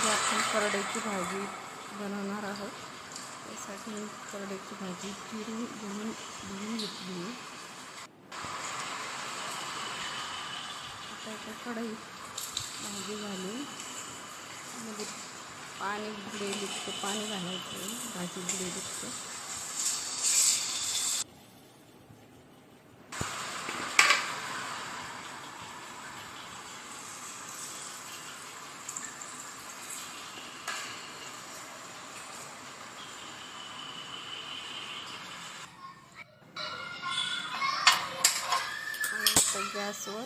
आज आपण करड्याची भाजी बनवणार आहोत. त्यासाठी मी करड्याची भाजी चिरून धुवून धुवून घेतली आता एका कढईत भाजी घालून म्हणजे पाणी बुडेल इतकं पाणी घालायचं भाजी बुडेल इतकं आणि आता गॅसवर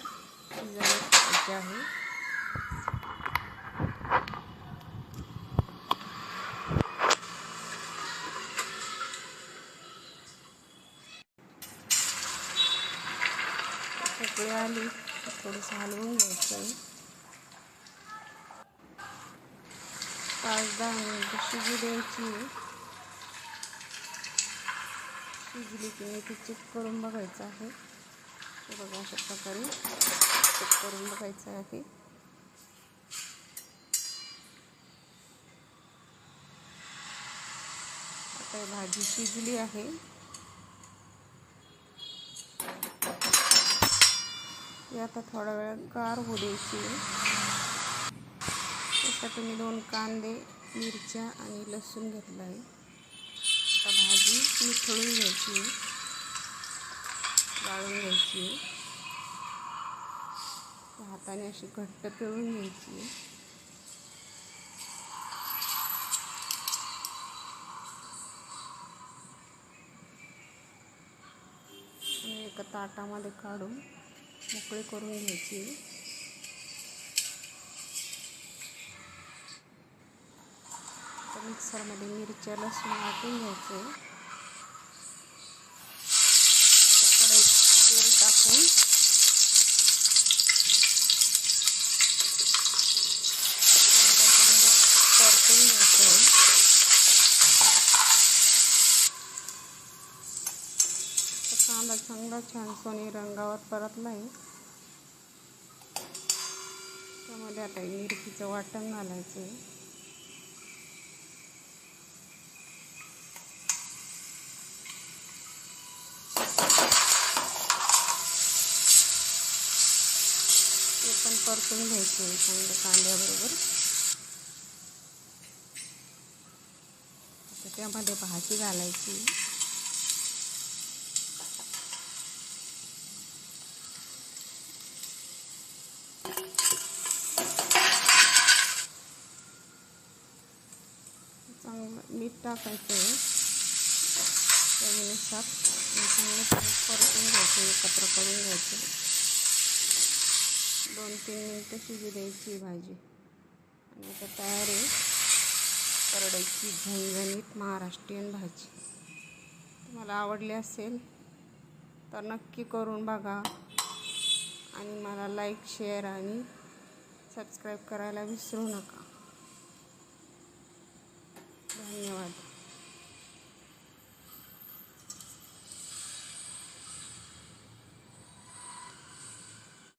शिजायला ठेवायचे आहे. सगळी आली की थोडंसं हलवून घ्यायचं आहे. पाच दहा मिनिटं शिजू द्यायची शिजली की मी ती चेक करून बघायचं आहे. हे बघा अशा प्रकारे चेक करून बघायचं आहे. आता भाजी शिजली आहे. आता थोडा वेळ गार होऊ द्यायची. त्यासाठी मी दोन कांदे मिरच्या आणि लसूण घेतला आहे आता भाजी मिसळून घ्यायची. आहे गाळून घ्यायची. आहे त्या हाताने अशी घट्ट पिळून घ्यायची. आहे एका ताटामध्ये काढून मोकळी करून घ्यायची. मिक्सरमध्ये मिरच्या लसूण वाटून घ्यायचं आहे कढईत तेल टाकून. परतून घ्यायचं कांदा चांगला छान सोनी रंगावर परतला आहे त्यामध्ये आता मिरचीचं वाटण घालायचं आहे ते पण परतून घ्यायचं आहे चांगलं कांद्याबरोबर. आता त्यामध्ये भाजी घालायची. चांगलं मीठ टाकायचं आहे. चवीनुसार आणि चांगलं पाणी परतून घ्यायचं एकत्र करून घ्यायचं दोन तीन मिनटं शिजू द्यायची भाजी. आणि आता तयार आहे करडईची झणझणीत महाराष्ट्रीयन भाजी. तुम्हाला आवडली असेल तर नक्की करून बघा आणि मला लाईक शेअर आणि सबस्क्राईब करायला विसरू नका. धन्यवाद.